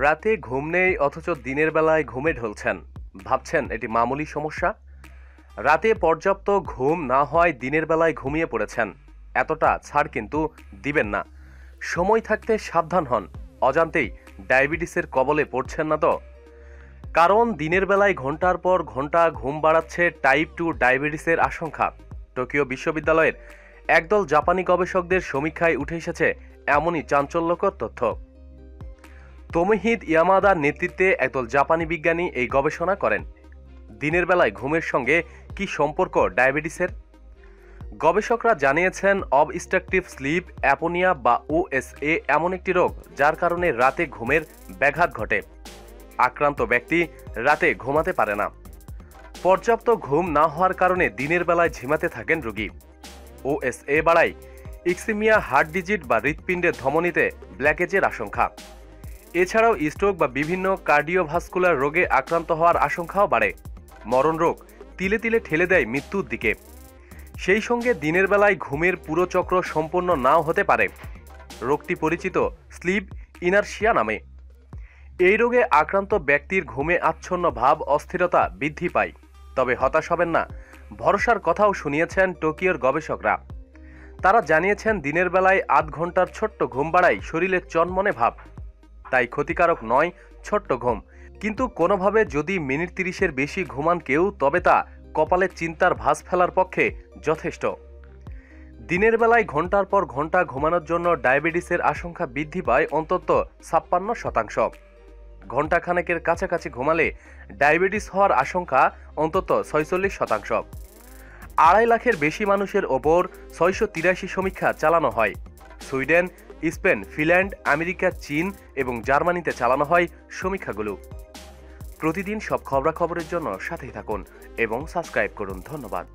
রাতে ঘুম নেই, অথচ দিনের বেলায় ঘুমে ঢলছেন। ভাবছেন, এটি মামুলি সমস্যা? রাতে পর্যাপ্ত ঘুম না হয়, দিনের বেলায় ঘুমিয়ে পড়েছেন। এতটা ছাড় কিন্তু দিবেন না। সময় থাকতে সাবধান হন। অজান্তেই ডায়াবেটিসের কবলে পড়ছেন না তো? কারণ দিনের বেলায় ঘণ্টার পর ঘণ্টা ঘুম বাড়াচ্ছে টাইপ টু ডায়াবেটিসের আশঙ্কা। টোকিও বিশ্ববিদ্যালয়ের একদল জাপানি গবেষকদের সমীক্ষায় উঠে এসেছে এমনই চাঞ্চল্যকর তথ্য। তোমহিদ ইয়ামাদার নেতৃত্বে একদল জাপানি বিজ্ঞানী এই গবেষণা করেন। দিনের বেলায় ঘুমের সঙ্গে কি সম্পর্ক ডায়াবেটিসের? গবেষকরা জানিয়েছেন, অবস্ট্রাকটিভ স্লিপ, অ্যাপোনিয়া বা ওএসএ এমন একটি রোগ যার কারণে রাতে ঘুমের ব্যাঘাত ঘটে। আক্রান্ত ব্যক্তি রাতে ঘুমাতে পারে না। পর্যাপ্ত ঘুম না হওয়ার কারণে দিনের বেলায় ঝিমাতে থাকেন রোগী। ওএসএ বাড়ায়, ইক্সিমিয়া হার্ট ডিজিট বা হৃৎপিণ্ডের ধমনীতে ব্ল্যাকেজের আশঙ্কা। এছাড়াও স্ট্রোক বা বিভিন্ন কার্ডিওভাস্কুলার রোগে আক্রান্ত হওয়ার আশঙ্কাও বাড়ে। মরণ রোগ তিলে তিলে ঠেলে দেয় মৃত্যুর দিকে। সেই সঙ্গে দিনের বেলায় ঘুমের পুরো চক্র সম্পন্ন নাও হতে পারে। রোগটি পরিচিত স্লিপ ইনার্শিয়া নামে। এই রোগে আক্রান্ত ব্যক্তির ঘুমে আচ্ছন্ন ভাব, অস্থিরতা বৃদ্ধি পায়। তবে হতাশ হবেন না, ভরসার কথাও শুনিয়েছেন টোকিওর গবেষকরা। তারা জানিয়েছেন দিনের বেলায় আধ ঘণ্টার ছোট্ট ঘুম বাড়ায় শরীরের চনমনে ভাব। তাই ক্ষতিকারক নয়, ছোট্ট ঘুম। কিন্তু কোনোভাবে যদি মিনিট তিরিশের বেশি ঘুমান কেউ, তবে তা কপালে চিন্তার ভাস ফেলার পক্ষে যথেষ্ট। দিনের বেলায় ঘণ্টার পর ঘণ্টা ঘুমানোর জন্য ডায়াবেটিসের আশঙ্কা বৃদ্ধি পায় অন্তত ছাপ্পান্ন শতাংশ। ঘণ্টাখানেকের কাছাকাছি ঘুমালে ডায়াবেটিস হওয়ার আশঙ্কা অন্তত ছয়চল্লিশ শতাংশ। আড়াই লাখের বেশি মানুষের ওপর ছয়শো তিরাশি সমীক্ষা চালানো হয়। সুইডেন স্পেন, ফিনল্যান্ড, আমেরিকা, চীন এবং জার্মানিতে চালানো হয় সমীক্ষাগুলো। প্রতিদিন সব খবরাখবরের জন্য সাথেই থাকুন এবং সাবস্ক্রাইব করুন। ধন্যবাদ।